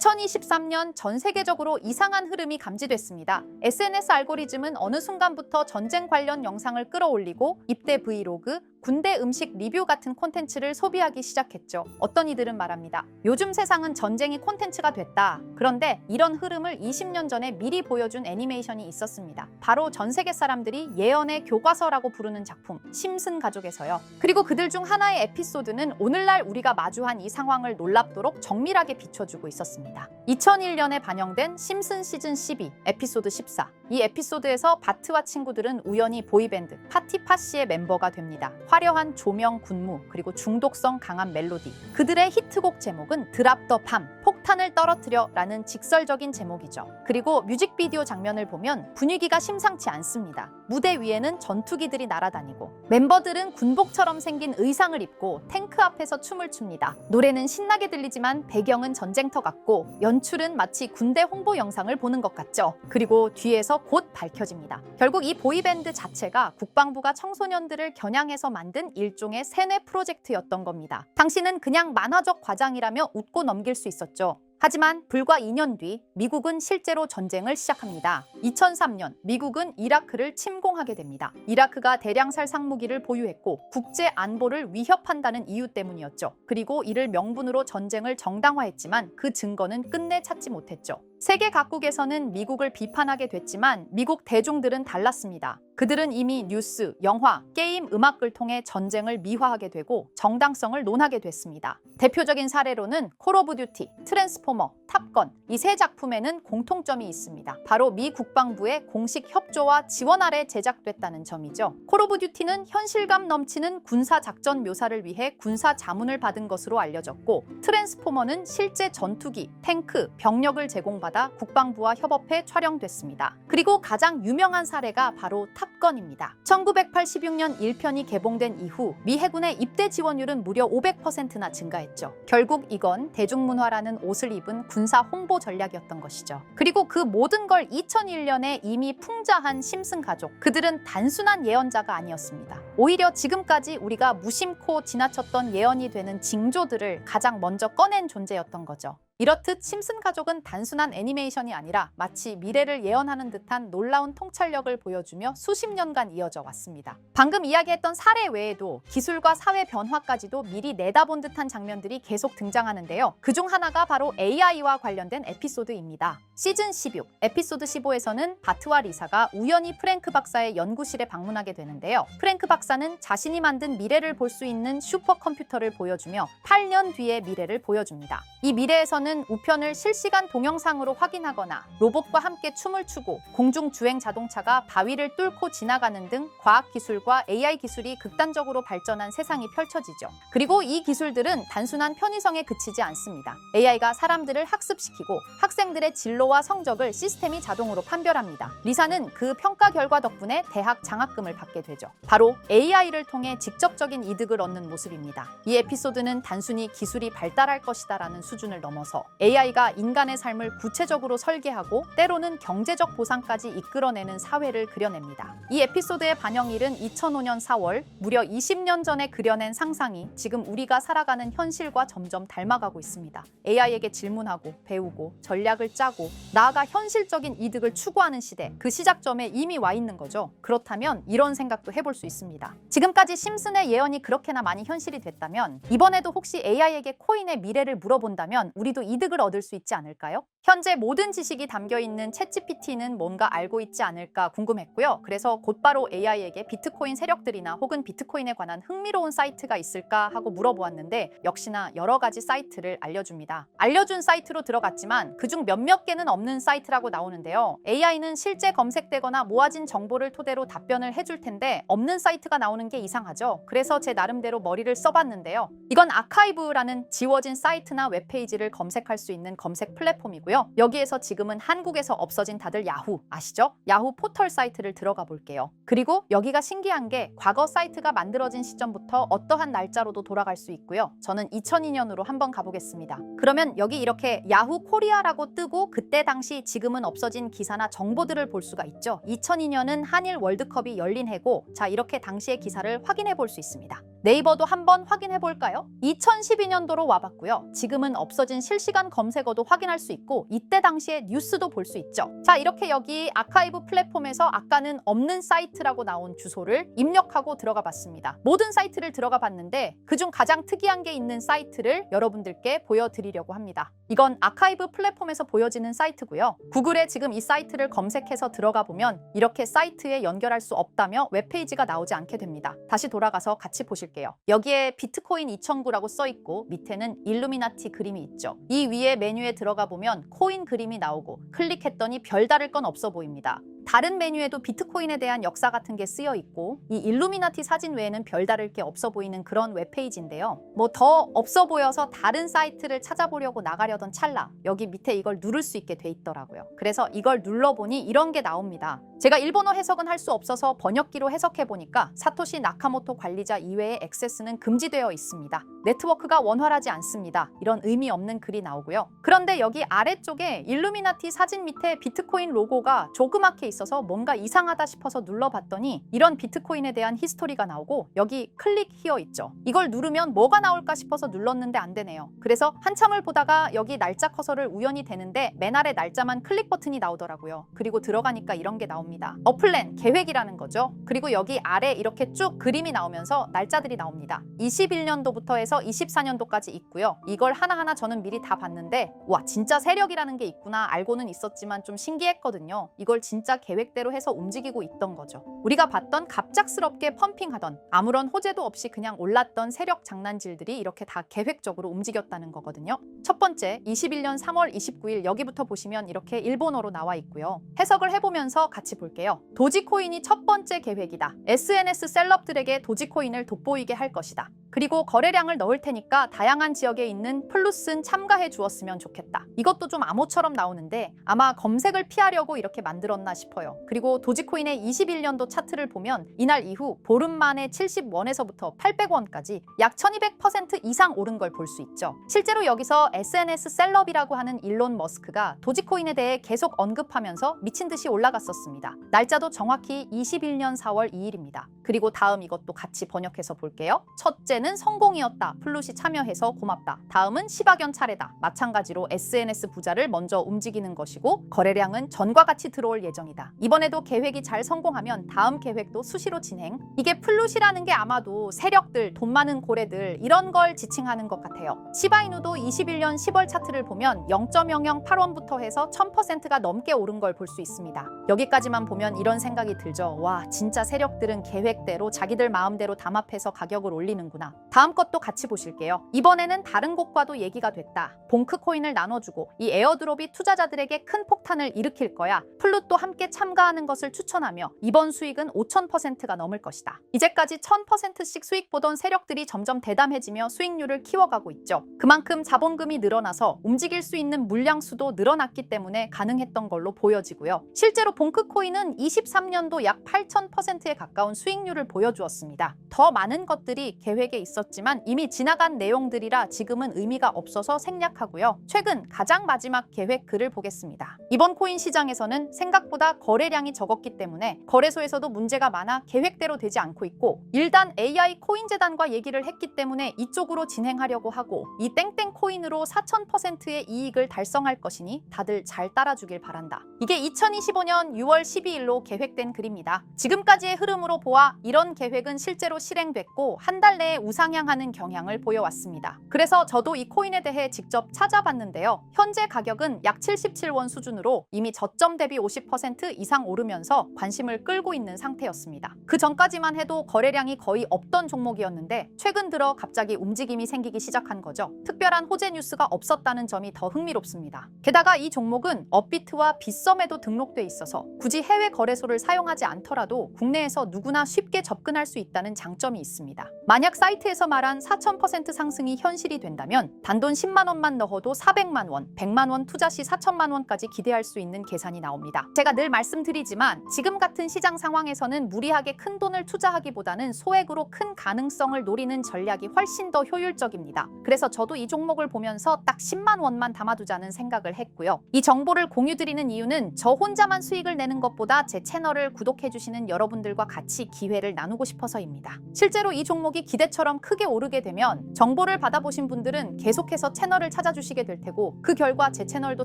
2023년 전 세계적으로 이상한 흐름이 감지됐습니다. SNS 알고리즘은 어느 순간부터 전쟁 관련 영상을 끌어올리고 입대 브이로그, 군대 음식 리뷰 같은 콘텐츠를 소비하기 시작했죠. 어떤 이들은 말합니다. 요즘 세상은 전쟁이 콘텐츠가 됐다. 그런데 이런 흐름을 20년 전에 미리 보여준 애니메이션이 있었습니다. 바로 전 세계 사람들이 예언의 교과서라고 부르는 작품 심슨 가족에서요. 그리고 그들 중 하나의 에피소드는 오늘날 우리가 마주한 이 상황을 놀랍도록 정밀하게 비춰주고 있었습니다. 2001년에 반영된 심슨 시즌 12 에피소드 14. 이 에피소드에서 바트와 친구들은 우연히 보이밴드 파티파시의 멤버가 됩니다. 화려한 조명 군무 그리고 중독성 강한 멜로디. 그들의 히트곡 제목은 드랍 더 팜, 폭탄을 떨어뜨려라는 직설적인 제목이죠. 그리고 뮤직비디오 장면을 보면 분위기가 심상치 않습니다. 무대 위에는 전투기들이 날아다니고 멤버들은 군복처럼 생긴 의상을 입고 탱크 앞에서 춤을 춥니다. 노래는 신나게 들리지만 배경은 전쟁터 같고 연출은 마치 군대 홍보 영상을 보는 것 같죠. 그리고 뒤에서 곧 밝혀집니다. 결국 이 보이밴드 자체가 국방부가 청소년들을 겨냥해서 만든 일종의 세뇌 프로젝트였던 겁니다. 당시는 그냥 만화적 과장이라며 웃고 넘길 수 있었죠. 하지만 불과 2년 뒤 미국은 실제로 전쟁을 시작합니다. 2003년 미국은 이라크를 침공하게 됩니다. 이라크가 대량 살 상 무기를 보유했고 국제 안보를 위협한다는 이유 때문이었죠. 그리고 이를 명분으로 전쟁을 정당화했지만 그 증거는 끝내 찾지 못했죠. 세계 각국에서는 미국을 비판하게 됐지만 미국 대중들은 달랐습니다. 그들은 이미 뉴스, 영화, 게임, 음악을 통해 전쟁을 미화하게 되고 정당성을 논하게 됐습니다. 대표적인 사례로는 콜 오브 듀티, 트랜스포머, 탑건 이 세 작품에는 공통점이 있습니다. 바로 미 국방부의 공식 협조와 지원 아래 제작됐다는 점이죠. 콜 오브 듀티는 현실감 넘치는 군사 작전 묘사를 위해 군사 자문을 받은 것으로 알려졌고 트랜스포머는 실제 전투기, 탱크, 병력을 제공받 아 국방부와 협업해 촬영됐습니다. 그리고 가장 유명한 사례가 바로 탑건입니다. 1986년 1편이 개봉된 이후 미 해군의 입대 지원율은 무려 500%나 증가했죠. 결국 이건 대중문화라는 옷을 입은 군사 홍보 전략이었던 것이죠. 그리고 그 모든 걸 2001년에 이미 풍자한 심슨 가족. 그들은 단순한 예언자가 아니었습니다. 오히려 지금까지 우리가 무심코 지나쳤던 예언이 되는 징조들을 가장 먼저 꺼낸 존재였던 거죠. 이렇듯 심슨 가족은 단순한 애니메이션이 아니라 마치 미래를 예언하는 듯한 놀라운 통찰력을 보여주며 수십 년간 이어져 왔습니다. 방금 이야기했던 사례 외에도 기술과 사회 변화까지도 미리 내다본 듯한 장면들이 계속 등장하는데요. 그중 하나가 바로 AI와 관련된 에피소드입니다. 시즌 16, 에피소드 15에서는 바트와 리사가 우연히 프랭크 박사의 연구실에 방문하게 되는데요. 프랭크 박사는 자신이 만든 미래를 볼 수 있는 슈퍼컴퓨터를 보여주며 8년 뒤의 미래를 보여줍니다. 이 미래에서는 우편을 실시간 동영상으로 확인하거나 로봇과 함께 춤을 추고 공중 주행 자동차가 바위를 뚫고 지나가는 등 과학 기술과 AI 기술이 극단적으로 발전한 세상이 펼쳐지죠. 그리고 이 기술들은 단순한 편의성에 그치지 않습니다. AI가 사람들을 학습시키고 학생들의 진로와 성적을 시스템이 자동으로 판별합니다. 리사는 그 평가 결과 덕분에 대학 장학금을 받게 되죠. 바로 AI를 통해 직접적인 이득을 얻는 모습입니다. 이 에피소드는 단순히 기술이 발달할 것이다라는 수준을 넘어서 AI가 인간의 삶을 구체적으로 설계하고 때로는 경제적 보상까지 이끌어내는 사회를 그려냅니다. 이 에피소드의 반영일은 2005년 4월, 무려 20년 전에 그려낸 상상이 지금 우리가 살아가는 현실과 점점 닮아가고 있습니다. AI에게 질문하고 배우고 전략을 짜고 나아가 현실적인 이득을 추구하는 시대, 그 시작점에 이미 와 있는 거죠. 그렇다면 이런 생각도 해볼 수 있습니다. 지금까지 심슨의 예언이 그렇게나 많이 현실이 됐다면 이번에도 혹시 AI에게 코인의 미래를 물어본다면 우리도 이득을 얻을 수 있지 않을까요? 현재 모든 지식이 담겨 있는 챗GPT는 뭔가 알고 있지 않을까 궁금했고요. 그래서 곧바로 AI에게 비트코인 세력들이나 혹은 비트코인에 관한 흥미로운 사이트가 있을까 하고 물어보았는데 역시나 여러 가지 사이트를 알려줍니다. 알려준 사이트로 들어갔지만 그중 몇몇 개는 없는 사이트라고 나오는데요. AI는 실제 검색되거나 모아진 정보를 토대로 답변을 해줄 텐데 없는 사이트가 나오는 게 이상하죠. 그래서 제 나름대로 머리를 써봤는데요. 이건 아카이브라는 지워진 사이트나 웹페이지를 검 색할 수 있는 검색 플랫폼이고요. 여기에서 지금은 한국에서 없어진 다들 야후 아시죠? 야후 포털 사이트를 들어가 볼게요. 그리고 여기가 신기한 게 과거 사이트가 만들어진 시점부터 어떠한 날짜로도 돌아갈 수 있고요. 저는 2002년으로 한번 가보겠습니다. 그러면 여기 이렇게 야후 코리아라고 뜨고 그때 당시 지금은 없어진 기사나 정보들을 볼 수가 있죠. 2002년은 한일 월드컵이 열린 해고 자 이렇게 당시의 기사를 확인해 볼 수 있습니다. 네이버도 한번 확인해 볼까요? 2012년도로 와봤고요. 지금은 없어진 실시간 검색어도 확인할 수 있고 이때 당시의 뉴스도 볼 수 있죠. 자 이렇게 여기 아카이브 플랫폼에서 아까는 없는 사이트라고 나온 주소를 입력하고 들어가 봤습니다. 모든 사이트를 들어가 봤는데 그중 가장 특이한 게 있는 사이트를 여러분들께 보여드리려고 합니다. 이건 아카이브 플랫폼에서 보여지는 사이트고요. 구글에 지금 이 사이트를 검색해서 들어가 보면 이렇게 사이트에 연결할 수 없다며 웹페이지가 나오지 않게 됩니다. 다시 돌아가서 같이 보실 게요. 여기에 비트코인 2009라고 써 있고 밑에는 일루미나티 그림이 있죠. 이 위에 메뉴에 들어가 보면 코인 그림이 나오고 클릭했더니 별다를 건 없어 보입니다. 다른 메뉴에도 비트코인에 대한 역사 같은 게 쓰여 있고 이 일루미나티 사진 외에는 별다를 게 없어 보이는 그런 웹페이지인데요. 뭐 더 없어 보여서 다른 사이트를 찾아보려고 나가려던 찰나 여기 밑에 이걸 누를 수 있게 돼 있더라고요. 그래서 이걸 눌러보니 이런 게 나옵니다. 제가 일본어 해석은 할 수 없어서 번역기로 해석해 보니까 사토시 나카모토 관리자 이외의 액세스는 금지되어 있습니다. 네트워크가 원활하지 않습니다. 이런 의미 없는 글이 나오고요. 그런데 여기 아래쪽에 일루미나티 사진 밑에 비트코인 로고가 조그맣게 있어서 뭔가 이상하다 싶어서 눌러봤더니 이런 비트코인에 대한 히스토리가 나오고 여기 클릭 히어 있죠. 이걸 누르면 뭐가 나올까 싶어서 눌렀는데 안 되네요. 그래서 한참을 보다가 여기 날짜 커서를 우연히 되는데 맨 아래 날짜만 클릭 버튼이 나오더라고요. 그리고 들어가니까 이런 게 나옵니다. 어플랜 계획이라는 거죠. 그리고 여기 아래 이렇게 쭉 그림이 나오면서 날짜들이 나옵니다. 21년도부터 해서 24년도까지 있고요. 이걸 하나하나 저는 미리 다 봤는데 와 진짜 세력이라는 게 있구나 알고는 있었지만 좀 신기했거든요. 이걸 진짜 계획대로 해서 움직이고 있던 거죠. 우리가 봤던 갑작스럽게 펌핑하던 아무런 호재도 없이 그냥 올랐던 세력 장난질들이 이렇게 다 계획적으로 움직였다는 거거든요. 첫 번째 21년 3월 29일 여기부터 보시면 이렇게 일본어로 나와 있고요. 해석을 해보면서 같이 볼게요. 도지코인이 첫 번째 계획이다. SNS 셀럽들에게 도지코인을 돋보이게 할 것이다. 그리고 거래량을 넣을 테니까 다양한 지역에 있는 플루스는 참가해 주었으면 좋겠다. 이것도 좀 암호처럼 나오는데 아마 검색을 피하려고 이렇게 만들었나 싶어요. 그리고 도지코인의 21년도 차트를 보면 이날 이후 보름 만에 70원에서부터 800원까지 약 1200% 이상 오른 걸 볼 수 있죠. 실제로 여기서 SNS 셀럽이라고 하는 일론 머스크가 도지코인에 대해 계속 언급하면서 미친 듯이 올라갔었습니다. 날짜도 정확히 21년 4월 2일입니다. 그리고 다음 이것도 같이 번역해서 볼게요. 첫째 는 성공이었다. 플룻이 참여해서 고맙다. 다음은 시바견 차례다. 마찬가지로 SNS 부자를 먼저 움직이는 것이고 거래량은 전과 같이 들어올 예정이다. 이번에도 계획이 잘 성공하면 다음 계획도 수시로 진행. 이게 플룻이라는 게 아마도 세력들, 돈 많은 고래들 이런 걸 지칭하는 것 같아요. 시바이누도 21년 10월 차트를 보면 0.008원부터 해서 1000%가 넘게 오른 걸 볼 수 있습니다. 여기까지만 보면 이런 생각이 들죠. 와, 진짜 세력들은 계획대로 자기들 마음대로 담합해서 가격을 올리는구나. 다음 것도 같이 보실게요. 이번에는 다른 곳과도 얘기가 됐다. 봉크 코인을 나눠주고 이 에어드롭이 투자자들에게 큰 폭탄을 일으킬 거야. 플룻도 함께 참가하는 것을 추천하며 이번 수익은 5,000%가 넘을 것이다. 이제까지 1,000%씩 수익 보던 세력들이 점점 대담해지며 수익률을 키워가고 있죠. 그만큼 자본금이 늘어나서 움직일 수 있는 물량 수도 늘어났기 때문에 가능했던 걸로 보여지고요. 실제로 봉크 코인은 23년도 약 8,000%에 가까운 수익률을 보여주었습니다. 더 많은 것들이 계획에 있었지만 이미 지나간 내용들이라 지금은 의미가 없어서 생략하고요. 최근 가장 마지막 계획 글을 보겠습니다. 이번 코인 시장에서는 생각보다 거래량이 적었기 때문에 거래소에서도 문제가 많아 계획대로 되지 않고 있고 일단 AI 코인 재단과 얘기를 했기 때문에 이쪽으로 진행하려고 하고 이 땡땡 코인으로 4,000%의 이익을 달성할 것이니 다들 잘 따라주길 바란다. 이게 2025년 6월 12일로 계획된 글입니다. 지금까지의 흐름으로 보아 이런 계획은 실제로 실행됐고 한 달 내에 우상향하는 경향을 보여왔습니다. 그래서 저도 이 코인에 대해 직접 찾아봤는데요. 현재 가격은 약 77원 수준으로 이미 저점 대비 50% 이상 오르면서 관심을 끌고 있는 상태였습니다. 그 전까지만 해도 거래량이 거의 없던 종목이었는데 최근 들어 갑자기 움직임이 생기기 시작한 거죠. 특별한 호재 뉴스가 없었다는 점이 더 흥미롭습니다. 게다가 이 종목은 업비트와 빗썸에도 등록돼 있어서 굳이 해외 거래소를 사용하지 않더라도 국내에서 누구나 쉽게 접근할 수 있다는 장점이 있습니다. 만약 사이트 에서 말한 4,000% 상승이 현실이 된다면 단돈 10만 원만 넣어도 400만 원, 100만 원 투자 시 4천만 원까지 기대할 수 있는 계산이 나옵니다. 제가 늘 말씀드리지만 지금 같은 시장 상황에서는 무리하게 큰 돈을 투자하기보다는 소액으로 큰 가능성을 노리는 전략이 훨씬 더 효율적입니다. 그래서 저도 이 종목을 보면서 딱 10만 원만 담아두자는 생각을 했고요. 이 정보를 공유드리는 이유는 저 혼자만 수익을 내는 것보다 제 채널을 구독해주시는 여러분들과 같이 기회를 나누고 싶어서입니다. 실제로 이 종목이 기대처럼 지금처럼 크게 오르게 되면 정보를 받아보신 분들은 계속해서 채널을 찾아주시게 될 테고 그 결과 제 채널도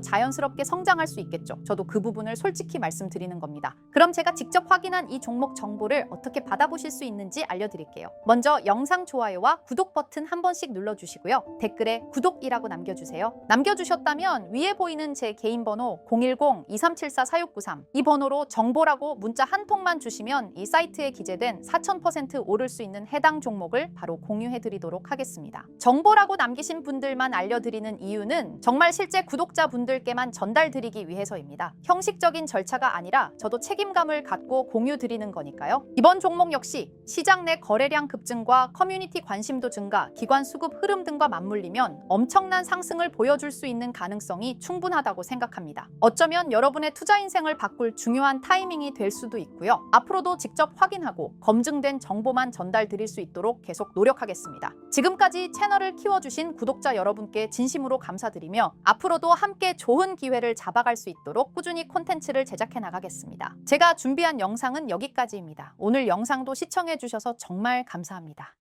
자연스럽게 성장할 수 있겠죠. 저도 그 부분을 솔직히 말씀드리는 겁니다. 그럼 제가 직접 확인한 이 종목 정보를 어떻게 받아보실 수 있는지 알려드릴게요. 먼저 영상 좋아요와 구독 버튼 한 번씩 눌러주시고요. 댓글에 구독이라고 남겨주세요. 남겨주셨다면 위에 보이는 제 개인 번호 010-2374-4693 이 번호로 정보라고 문자 한 통만 주시면 이 사이트에 기재된 4000% 오를 수 있는 해당 종목을 바로 공유해 드리도록 하겠습니다. 정보라고 남기신 분들만 알려드리는 이유는 정말 실제 구독자분들께만 전달드리기 위해서입니다. 형식적인 절차가 아니라 저도 책임감을 갖고 공유 드리는 거니까요. 이번 종목 역시 시장 내 거래량 급증과 커뮤니티 관심도 증가, 기관 수급 흐름 등과 맞물리면 엄청난 상승을 보여줄 수 있는 가능성이 충분하다고 생각합니다. 어쩌면 여러분의 투자 인생을 바꿀 중요한 타이밍이 될 수도 있고요. 앞으로도 직접 확인하고 검증된 정보만 전달 드릴 수 있도록 계속 노력하겠습니다. 지금까지 채널을 키워주신 구독자 여러분께 진심으로 감사드리며 앞으로도 함께 좋은 기회를 잡아갈 수 있도록 꾸준히 콘텐츠를 제작해 나가겠습니다. 제가 준비한 영상은 여기까지입니다. 오늘 영상도 시청해 주셔서 정말 감사합니다.